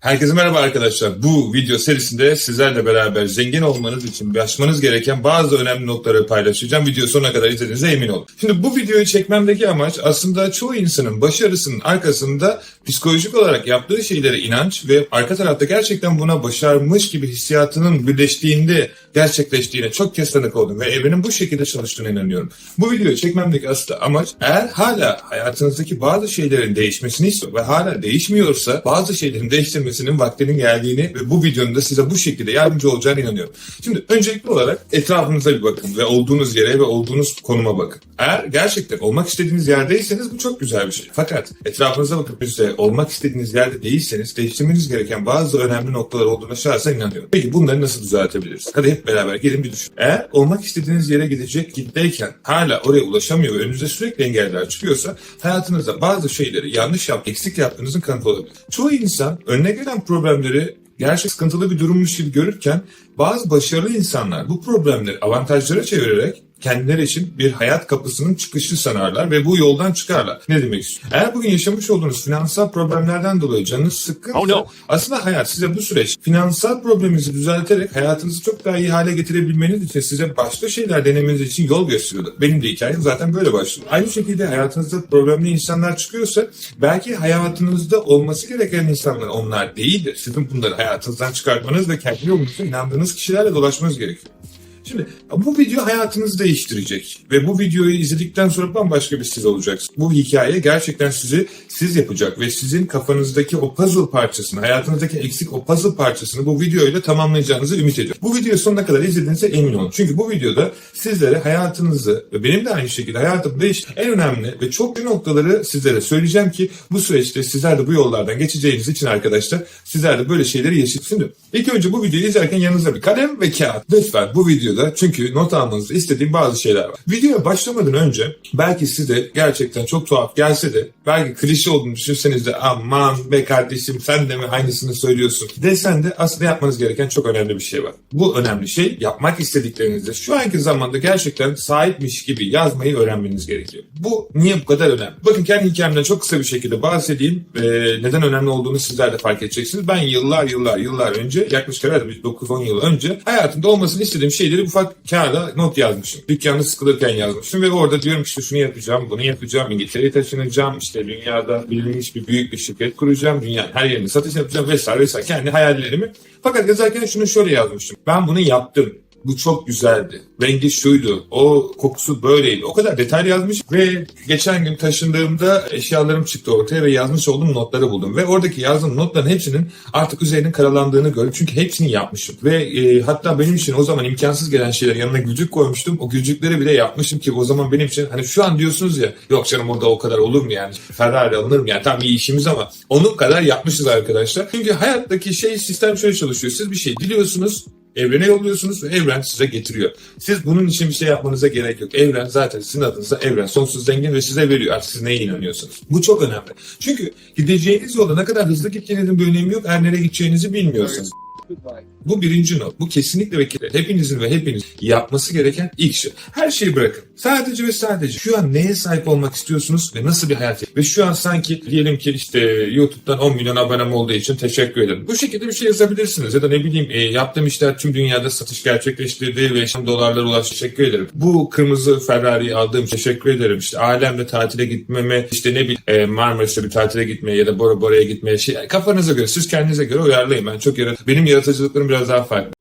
Herkese merhaba arkadaşlar. Bu video serisinde sizlerle beraber zengin olmanız için aşmanız gereken bazı önemli noktaları paylaşacağım. Video sonuna kadar izlediğinize emin olun. Şimdi bu videoyu çekmemdeki amaç aslında çoğu insanın başarısının arkasında psikolojik olarak yaptığı şeylere inanç ve arka tarafta gerçekten buna başarmış gibi hissiyatının birleştiğinde gerçekleştiğine çok kez tanık oldum ve evrenin bu şekilde çalıştığına inanıyorum. Bu videoyu çekmemdeki aslında amaç eğer hala hayatınızdaki bazı şeylerin değişmesini istiyor ve hala değişmiyorsa bazı şeylerin değiştirmesinin vaktinin geldiğini ve bu videonun da size bu şekilde yardımcı olacağına inanıyorum. Şimdi öncelikli olarak etrafınıza bir bakın ve olduğunuz yere ve olduğunuz konuma bakın. Eğer gerçekten olmak istediğiniz yerdeyseniz bu çok güzel bir şey. Fakat etrafınıza bakıp size olmak istediğiniz yerde değilseniz değiştirmeniz gereken bazı önemli noktalar olduğuna şahsen inanıyorum. Peki bunları nasıl düzeltebiliriz? Hadi hep beraber gelin bir düşün. Eğer olmak istediğiniz yere gidecek gitteyken hala oraya ulaşamıyor ve önünüze sürekli engeller çıkıyorsa hayatınızda bazı şeyleri yanlış yap, eksik yaptığınızın kanıtı olabilir. Çoğu insan önüne gelen problemleri gerçek sıkıntılı bir durummuş gibi görürken bazı başarılı insanlar bu problemleri avantajlara çevirerek kendileri için bir hayat kapısının çıkışı sanarlar ve bu yoldan çıkarlar. Ne demek istiyorum? Eğer bugün yaşamış olduğunuz finansal problemlerden dolayı canınız sıkkın Oh no. aslında hayat size bu süreç finansal probleminizi düzelterek hayatınızı çok daha iyi hale getirebilmeniz için size başka şeyler denemeniz için yol gösteriyordu. Benim de hikayem zaten böyle başlıyor. Aynı şekilde hayatınızda problemli insanlar çıkıyorsa belki hayatınızda olması gereken insanlar onlar değildir. Sizin bunları hayatınızdan çıkartmanız ve kendi yolunuza inandığınız kişilerle dolaşmanız gerekiyor. Şimdi bu video hayatınızı değiştirecek ve bu videoyu izledikten sonra bambaşka bir siz olacaksınız. Bu hikaye gerçekten sizi siz yapacak ve sizin kafanızdaki o puzzle parçasını, hayatınızdaki eksik o puzzle parçasını bu videoyla tamamlayacağınızı ümit ediyorum. Bu videoyu sonuna kadar izlediğinize emin olun. Çünkü bu videoda sizlere hayatınızı ve benim de aynı şekilde hayatımda iş en önemli ve çok noktaları sizlere söyleyeceğim ki bu süreçte sizler de bu yollardan geçeceğiniz için arkadaşlar sizler de böyle şeyleri yaşayın. Şimdi ilk önce bu videoyu izlerken yanınızda bir kalem ve kağıt. Lütfen bu videoda çünkü not almanızı istediğim bazı şeyler var. Videoya başlamadan önce belki size gerçekten çok tuhaf gelse de belki klişe olduğunu düşünseniz de aman be kardeşim sen de mi aynısını söylüyorsun desen de aslında yapmanız gereken çok önemli bir şey var. Bu önemli şey yapmak istediklerinizde şu anki zamanda gerçekten sahipmiş gibi yazmayı öğrenmeniz gerekiyor. Bu niye bu kadar önemli? Bakın kendi hikayemden çok kısa bir şekilde bahsedeyim. Ee, neden önemli olduğunu sizler de fark edeceksiniz. Ben yıllar yıllar yıllar önce yaklaşık herhalde bir 9-10 yıl önce hayatımda olmasını istediğim şeyleri ufak kağıda not yazmışım. Dükkanda sıkılırken yazmışım ve orada diyorum işte şunu yapacağım, bunu yapacağım, İngiltere'ye taşınacağım, işte dünyada bilinmiş bir büyük bir şirket kuracağım, dünyanın her yerinde satış yapacağım vesaire vesaire kendi hayallerimi. Fakat yazarken şunu şöyle yazmıştım. Ben bunu yaptım. Bu çok güzeldi. Rengi şuydu. O kokusu böyleydi. O kadar detay yazmış ve geçen gün taşındığımda eşyalarım çıktı ortaya ve yazmış olduğum notları buldum. Ve oradaki yazdığım notların hepsinin artık üzerinin karalandığını gördüm. Çünkü hepsini yapmışım. Ve e, hatta benim için o zaman imkansız gelen şeyler yanına gülcük koymuştum. O gülcükleri bile yapmışım ki o zaman benim için hani şu an diyorsunuz ya yok canım orada o kadar olur mu yani Ferrari alınır mı yani tam iyi işimiz ama onun kadar yapmışız arkadaşlar. Çünkü hayattaki şey sistem şöyle çalışıyor. Siz bir şey diliyorsunuz Evrene yolluyorsunuz ve evren size getiriyor. Siz bunun için bir şey yapmanıza gerek yok. Evren zaten sizin adınıza evren sonsuz zengin ve size veriyor. Artık siz neye inanıyorsunuz? Bu çok önemli. Çünkü gideceğiniz yolda ne kadar hızlı gittiğinizin bir önemi yok. Eğer nereye gideceğinizi bilmiyorsunuz. Bu birinci not. Bu kesinlikle ve hepinizin ve hepiniz yapması gereken ilk şey. Her şeyi bırakın. Sadece ve sadece şu an neye sahip olmak istiyorsunuz ve nasıl bir hayat Ve şu an sanki diyelim ki işte YouTube'dan 10 milyon abonem olduğu için teşekkür ederim. Bu şekilde bir şey yazabilirsiniz. Ya da ne bileyim e, yaptığım işler tüm dünyada satış gerçekleştirdi ve şimdi dolarlar ulaştı. Teşekkür ederim. Bu kırmızı Ferrari'yi aldığım teşekkür ederim. İşte ailemle tatile gitmeme, işte ne bileyim e, Marmaris'te bir tatile gitmeye ya da Bora Bora'ya gitmeye şey kafanıza göre siz kendinize göre uyarlayın. Ben çok yarat benim yaratıcılıklarım biraz daha farklı.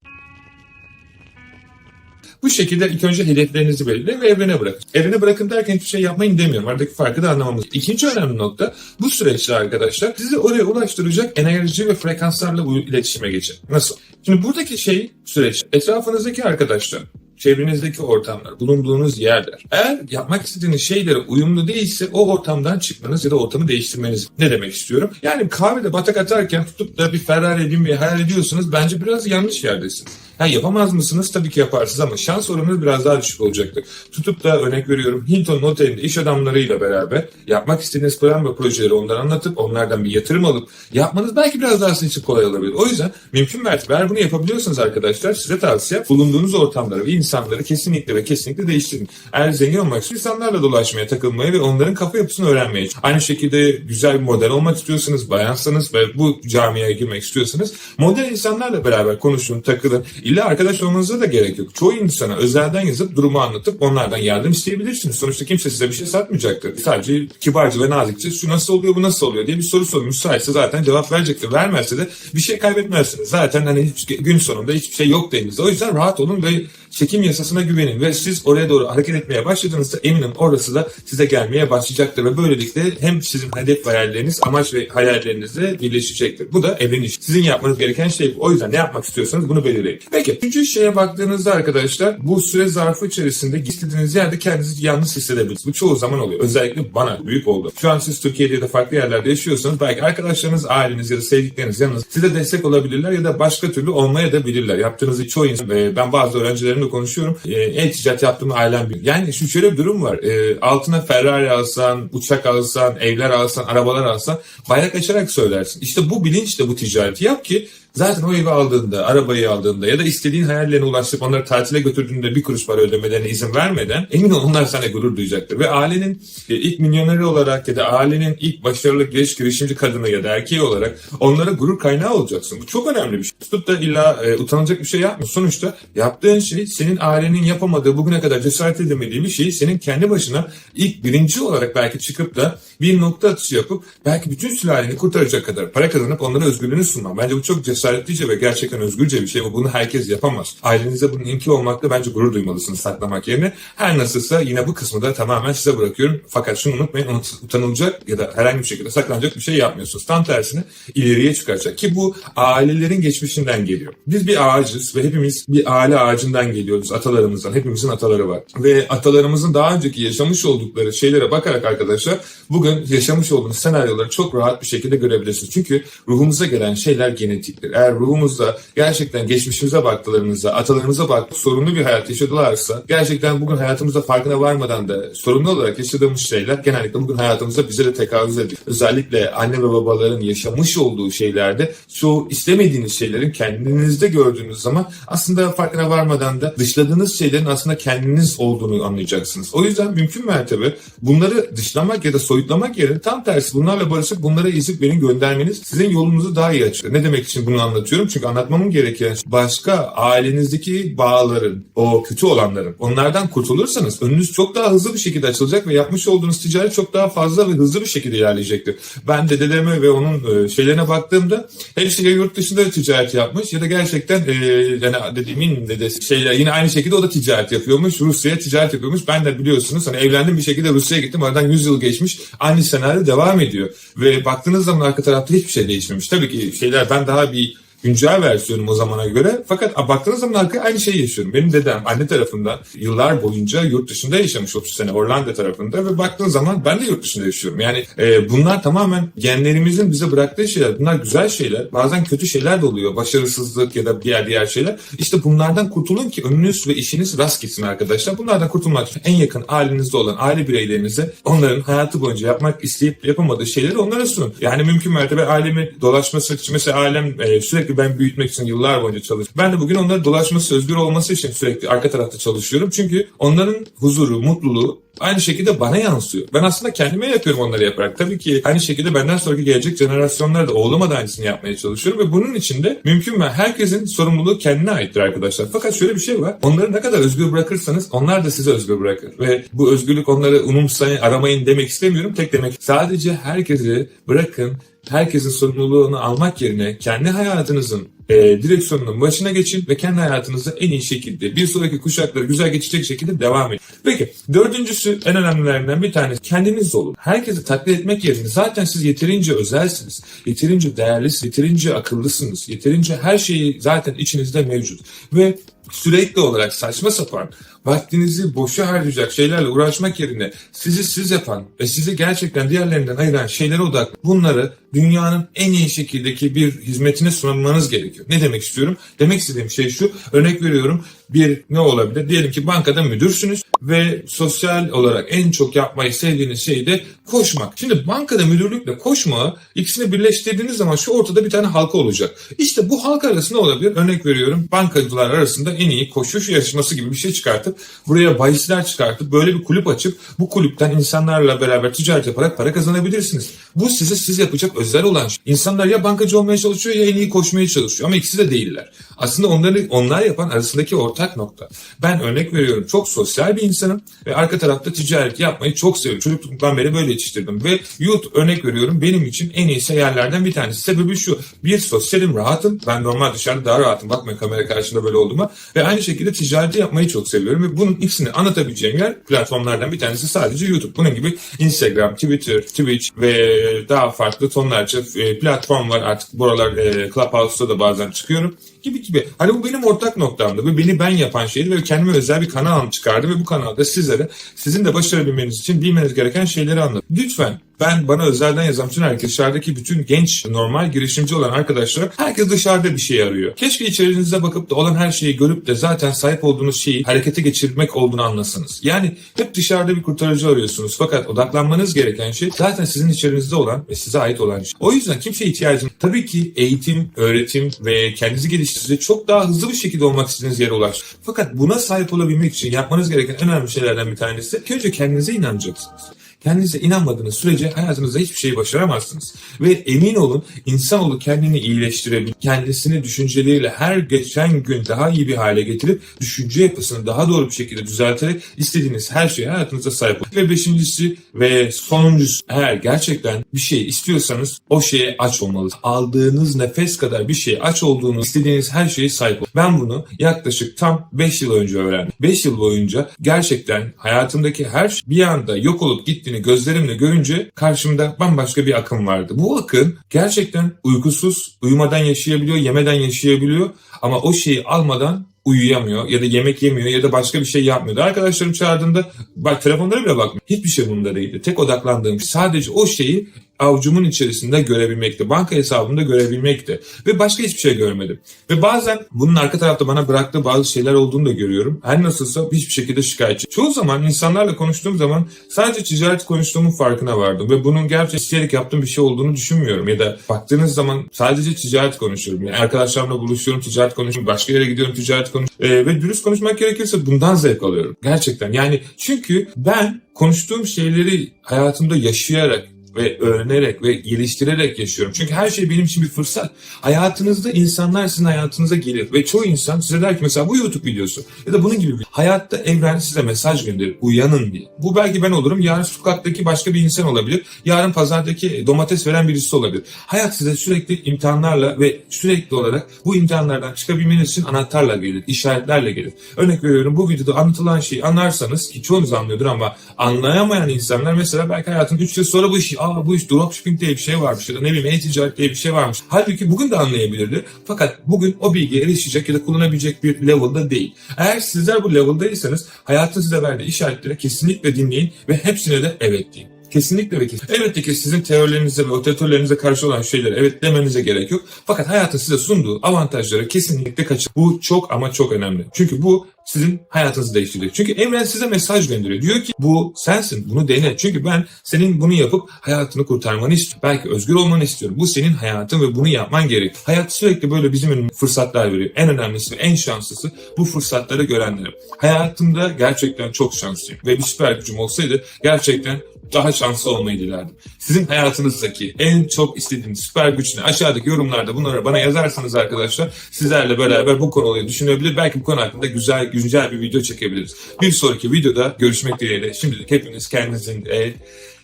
Bu şekilde ilk önce hedeflerinizi belirleyin ve evrene bırakın. Evrene bırakın derken hiçbir şey yapmayın demiyorum. Aradaki farkı da anlamamız. İkinci önemli nokta bu süreçte arkadaşlar sizi oraya ulaştıracak enerji ve frekanslarla iletişime geçin. Nasıl? Şimdi buradaki şey süreç. Etrafınızdaki arkadaşlar, çevrenizdeki ortamlar, bulunduğunuz yerler. Eğer yapmak istediğiniz şeylere uyumlu değilse o ortamdan çıkmanız ya da ortamı değiştirmeniz. Ne demek istiyorum? Yani kahvede batak atarken tutup da bir Ferrari binmeyi hayal ediyorsanız bence biraz yanlış yerdesiniz. Ha, yapamaz mısınız? Tabii ki yaparsınız ama şans oranınız biraz daha düşük olacaktır. Tutup da örnek veriyorum Hilton Otel'inde iş adamlarıyla beraber yapmak istediğiniz plan ve projeleri onlara anlatıp onlardan bir yatırım alıp yapmanız belki biraz daha sizin için kolay olabilir. O yüzden mümkün mertebe eğer bunu yapabiliyorsanız arkadaşlar size tavsiye bulunduğunuz ortamları ve insanları kesinlikle ve kesinlikle değiştirin. Eğer zengin olmak istiyorsanız insanlarla dolaşmaya, takılmaya ve onların kafa yapısını öğrenmeye. Aynı şekilde güzel bir model olmak istiyorsanız, bayansanız ve bu camiaya girmek istiyorsanız model insanlarla beraber konuşun, takılın. İlla arkadaş olmanıza da gerek yok. Çoğu insana özelden yazıp durumu anlatıp onlardan yardım isteyebilirsiniz. Sonuçta kimse size bir şey satmayacaktır. Sadece kibarca ve nazikçe şu nasıl oluyor bu nasıl oluyor diye bir soru sorun. Müsaitse zaten cevap verecektir. Vermezse de bir şey kaybetmezsiniz. Zaten hani hiç, gün sonunda hiçbir şey yok elinizde. O yüzden rahat olun ve çekim yasasına güvenin ve siz oraya doğru hareket etmeye başladığınızda eminim orası da size gelmeye başlayacaktır ve böylelikle hem sizin hedef hayalleriniz, amaç ve hayallerinizle birleşecektir. Bu da evleniş. Sizin yapmanız gereken şey bu. O yüzden ne yapmak istiyorsanız bunu belirleyin. Peki üçüncü şeye baktığınızda arkadaşlar bu süre zarfı içerisinde istediğiniz yerde kendinizi yalnız hissedebilirsiniz. Bu çoğu zaman oluyor. Özellikle bana büyük oldu. Şu an siz Türkiye'de ya da farklı yerlerde yaşıyorsanız belki arkadaşlarınız, aileniz ya da sevdikleriniz yanınız size destek olabilirler ya da başka türlü olmaya da bilirler. Yaptığınız çoğu insan, e, ben bazı öğrencilerimle konuşuyorum. E, e-ticaret yaptığımı ailem bilir. Yani şu şöyle bir durum var. E, altına Ferrari alsan, uçak alsan, evler alsan, arabalar alsan bayrak açarak söylersin. İşte bu bilinçle bu ticareti yap ki Zaten o evi aldığında, arabayı aldığında ya da istediğin hayallerine ulaştıp onları tatile götürdüğünde bir kuruş para ödemelerine izin vermeden emin ol onlar sana gurur duyacaktır. Ve ailenin e, ilk milyoneri olarak ya da ailenin ilk başarılı genç girişimci kadını ya da erkeği olarak onlara gurur kaynağı olacaksın. Bu çok önemli bir şey. Tutup da illa e, utanılacak bir şey yapma. Sonuçta yaptığın şey senin ailenin yapamadığı, bugüne kadar cesaret edemediği bir şeyi senin kendi başına ilk birinci olarak belki çıkıp da bir nokta atışı yapıp belki bütün sülaleni kurtaracak kadar para kazanıp onlara özgürlüğünü sunman. Bence bu çok cesaretlice ve gerçekten özgürce bir şey ama bunu herkes yapamaz. Ailenize bunun imki olmakla bence gurur duymalısınız saklamak yerine. Her nasılsa yine bu kısmı da tamamen size bırakıyorum. Fakat şunu unutmayın unut- utanılacak ya da herhangi bir şekilde saklanacak bir şey yapmıyorsunuz. Tam tersine ileriye çıkaracak ki bu ailelerin geçmişinden geliyor. Biz bir ağacız ve hepimiz bir aile ağacından geliyoruz atalarımızdan. Hepimizin ataları var. Ve atalarımızın daha önceki yaşamış oldukları şeylere bakarak arkadaşlar bugün yaşamış olduğumuz senaryoları çok rahat bir şekilde görebilirsiniz. Çünkü ruhumuza gelen şeyler genetiktir. Eğer ruhumuzda gerçekten geçmişimize baktılarınızda, atalarımıza baktık sorunlu bir hayat yaşadılarsa gerçekten bugün hayatımızda farkına varmadan da sorunlu olarak yaşadığımız şeyler genellikle bugün hayatımızda bize de tekabüs ediyor. Özellikle anne ve babaların yaşamış olduğu şeylerde çoğu istemediğiniz şeylerin kendinizde gördüğünüz zaman aslında farkına varmadan da dışladığınız şeylerin aslında kendiniz olduğunu anlayacaksınız. O yüzden mümkün mertebe bunları dışlamak ya da soyutlamak yerine tam tersi bunlarla barışıp bunlara izin verin göndermeniz sizin yolunuzu daha iyi açar. Ne demek için bunu anlatıyorum? Çünkü anlatmamın gereken başka ailenizdeki bağların, o kötü olanların onlardan kurtulursanız önünüz çok daha hızlı bir şekilde açılacak ve yapmış olduğunuz ticaret çok daha fazla ve hızlı bir şekilde ilerleyecektir. Ben dedelerime ve onun e, şeylerine baktığımda hepsi ya yurt dışında ticaret yapmış ya da gerçekten e, yani dediğimin dedesi şeyler yine aynı şekilde o da ticaret yapıyormuş. Rusya'ya ticaret yapıyormuş. Ben de biliyorsunuz hani evlendim bir şekilde Rusya'ya gittim. Aradan 100 yıl geçmiş. Aynı senaryo devam ediyor. Ve baktığınız zaman arka tarafta hiçbir şey değişmemiş. Tabii ki şeyler ben daha bir güncel versiyonum o zamana göre. Fakat baktığınız zaman arkaya aynı şeyi yaşıyorum. Benim dedem anne tarafından yıllar boyunca yurt dışında yaşamış 30 sene Hollanda tarafında ve baktığın zaman ben de yurt dışında yaşıyorum. Yani e, bunlar tamamen genlerimizin bize bıraktığı şeyler. Bunlar güzel şeyler. Bazen kötü şeyler de oluyor. Başarısızlık ya da diğer diğer şeyler. İşte bunlardan kurtulun ki önünüz ve işiniz rast gitsin arkadaşlar. Bunlardan kurtulmak için en yakın ailenizde olan aile bireylerinize onların hayatı boyunca yapmak isteyip yapamadığı şeyleri onlara sunun. Yani mümkün mertebe ailemi dolaşması için mesela ailem e, sürekli ben büyütmek için yıllar boyunca çalıştım. Ben de bugün onların dolaşması, özgür olması için sürekli arka tarafta çalışıyorum. Çünkü onların huzuru, mutluluğu aynı şekilde bana yansıyor. Ben aslında kendime yapıyorum onları yaparak. Tabii ki aynı şekilde benden sonraki gelecek jenerasyonlara da oğluma da aynısını yapmaya çalışıyorum ve bunun için de mümkün mü? Herkesin sorumluluğu kendine aittir arkadaşlar. Fakat şöyle bir şey var. Onları ne kadar özgür bırakırsanız onlar da sizi özgür bırakır. Ve bu özgürlük onları unumsayın, aramayın demek istemiyorum. Tek demek sadece herkesi bırakın herkesin sorumluluğunu almak yerine kendi hayatınızın e, direksiyonunun başına geçin ve kendi hayatınızı en iyi şekilde bir sonraki kuşakları güzel geçecek şekilde devam edin. Peki dördüncüsü en önemlilerinden bir tanesi kendiniz olun. Herkesi taklit etmek yerine zaten siz yeterince özelsiniz, yeterince değerlisiniz, yeterince akıllısınız, yeterince her şeyi zaten içinizde mevcut ve sürekli olarak saçma sapan vaktinizi boşa harcayacak şeylerle uğraşmak yerine sizi siz yapan ve sizi gerçekten diğerlerinden ayıran şeylere odaklı bunları dünyanın en iyi şekildeki bir hizmetine sunmanız gerekiyor. Ne demek istiyorum? Demek istediğim şey şu. Örnek veriyorum bir ne olabilir? Diyelim ki bankada müdürsünüz ve sosyal olarak en çok yapmayı sevdiğiniz şey de koşmak. Şimdi bankada müdürlükle koşma ikisini birleştirdiğiniz zaman şu ortada bir tane halka olacak. İşte bu halka arasında olabilir. Örnek veriyorum bankacılar arasında en iyi koşuş yarışması gibi bir şey çıkartıp buraya bahisler çıkartıp böyle bir kulüp açıp bu kulüpten insanlarla beraber ticaret yaparak para kazanabilirsiniz. Bu size siz yapacak özel olan şey. İnsanlar ya bankacı olmaya çalışıyor ya en iyi koşmaya çalışıyor ama ikisi de değiller. Aslında onları onlar yapan arasındaki ortak nokta. Ben örnek veriyorum çok sosyal bir insanım ve arka tarafta ticaret yapmayı çok seviyorum. Çocukluktan beri böyle yetiştirdim ve YouTube örnek veriyorum benim için en iyi yerlerden bir tanesi. Sebebi şu bir sosyalim rahatım. Ben normal dışarıda daha rahatım. Bakmayın kamera karşısında böyle olduğuma. Ve aynı şekilde ticareti yapmayı çok seviyorum ve bunun ikisini anlatabileceğim yer platformlardan bir tanesi sadece YouTube. Bunun gibi Instagram, Twitter, Twitch ve daha farklı tonlarca e, platform var. Artık buralar e, Clubhouse'da da bazen çıkıyorum gibi gibi. Hani bu benim ortak noktamdı ve beni ben yapan şeydi ve kendime özel bir kanal çıkardım ve bu kanalda sizlere sizin de başarabilmeniz için bilmeniz gereken şeyleri anlattım. Lütfen ben bana özelden yazan bütün herkes dışarıdaki bütün genç normal girişimci olan arkadaşlar herkes dışarıda bir şey arıyor. Keşke içerinize bakıp da olan her şeyi görüp de zaten sahip olduğunuz şeyi harekete geçirmek olduğunu anlasınız. Yani hep dışarıda bir kurtarıcı arıyorsunuz fakat odaklanmanız gereken şey zaten sizin içerinizde olan ve size ait olan şey. O yüzden kimseye ihtiyacınız tabii ki eğitim, öğretim ve kendinizi geliştirdiğinizde çok daha hızlı bir şekilde olmak istediğiniz yere ulaş. Fakat buna sahip olabilmek için yapmanız gereken en önemli şeylerden bir tanesi önce kendinize inanacaksınız. Kendinize inanmadığınız sürece hayatınızda hiçbir şey başaramazsınız. Ve emin olun insanoğlu kendini iyileştirebilir. Kendisini düşünceleriyle her geçen gün daha iyi bir hale getirip düşünce yapısını daha doğru bir şekilde düzelterek istediğiniz her şeye hayatınıza sahip olun. Ve beşincisi ve sonuncusu eğer gerçekten bir şey istiyorsanız o şeye aç olmalısınız. Aldığınız nefes kadar bir şeye aç olduğunu istediğiniz her şeye sahip olun. Ben bunu yaklaşık tam 5 yıl önce öğrendim. 5 yıl boyunca gerçekten hayatımdaki her şey bir anda yok olup gitti gittiğini gözlerimle görünce karşımda bambaşka bir akım vardı. Bu akım gerçekten uykusuz, uyumadan yaşayabiliyor, yemeden yaşayabiliyor ama o şeyi almadan uyuyamıyor ya da yemek yemiyor ya da başka bir şey yapmıyordu. Arkadaşlarım çağırdığında bak telefonlara bile bakmıyor. Hiçbir şey bunda değildi. Tek odaklandığım sadece o şeyi avucumun içerisinde görebilmekti. Banka hesabımda görebilmekti. Ve başka hiçbir şey görmedim. Ve bazen bunun arka tarafta bana bıraktığı bazı şeyler olduğunu da görüyorum. Her nasılsa hiçbir şekilde şikayetçi. Çoğu zaman insanlarla konuştuğum zaman sadece ticaret konuştuğumun farkına vardım. Ve bunun gerçekten isteyerek yaptığım bir şey olduğunu düşünmüyorum. Ya da baktığınız zaman sadece ticaret konuşuyorum. Yani arkadaşlarımla buluşuyorum, ticaret konuşuyorum. Başka yere gidiyorum, ticaret konuşuyorum. Ee, ve dürüst konuşmak gerekirse bundan zevk alıyorum. Gerçekten. Yani çünkü ben konuştuğum şeyleri hayatımda yaşayarak ve öğrenerek ve geliştirerek yaşıyorum. Çünkü her şey benim için bir fırsat. Hayatınızda insanlar sizin hayatınıza gelir ve çoğu insan size der ki mesela bu YouTube videosu ya da bunun gibi bir hayatta evren size mesaj gönderir. Uyanın diye. Bu belki ben olurum. Yarın sokaktaki başka bir insan olabilir. Yarın pazardaki domates veren birisi olabilir. Hayat size sürekli imtihanlarla ve sürekli olarak bu imtihanlardan çıkabilmeniz için anahtarla gelir, işaretlerle gelir. Örnek veriyorum bu videoda anlatılan şeyi anlarsanız ki çoğunuz anlıyordur ama anlayamayan insanlar mesela belki hayatın 3 yıl sonra bu işi aa bu iş dropshipping diye bir şey varmış ya da ne bileyim e-ticaret diye bir şey varmış. Halbuki bugün de anlayabilirdi. Fakat bugün o bilgiye erişecek ya da kullanabilecek bir level'da değil. Eğer sizler bu level'daysanız hayatın size verdiği işaretleri kesinlikle dinleyin ve hepsine de evet deyin. Kesinlikle ve kesinlikle. Elbette ki sizin teorilerinize ve otoritörlerinize karşı olan şeyleri evet demenize gerek yok. Fakat hayatın size sunduğu avantajları kesinlikle kaçın. Bu çok ama çok önemli. Çünkü bu sizin hayatınızı değiştirecek. Çünkü evren size mesaj gönderiyor. Diyor ki bu sensin bunu dene. Çünkü ben senin bunu yapıp hayatını kurtarmanı istiyorum. Belki özgür olmanı istiyorum. Bu senin hayatın ve bunu yapman gerek. Hayat sürekli böyle bizim önümüze fırsatlar veriyor. En önemlisi ve en şanslısı bu fırsatları görenlerim. Hayatımda gerçekten çok şanslıyım. Ve bir süper gücüm olsaydı gerçekten daha şanslı olmayı dilerdim. Sizin hayatınızdaki en çok istediğiniz süper güç ne? Aşağıdaki yorumlarda bunları bana yazarsanız arkadaşlar sizlerle beraber bu konuyu düşünebilir. Belki bu konu hakkında güzel güncel bir video çekebiliriz. Bir sonraki videoda görüşmek dileğiyle. Şimdilik hepiniz kendinizin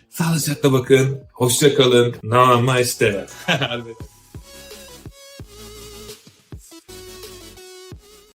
sağlıcakla bakın. Hoşça kalın. Namaste.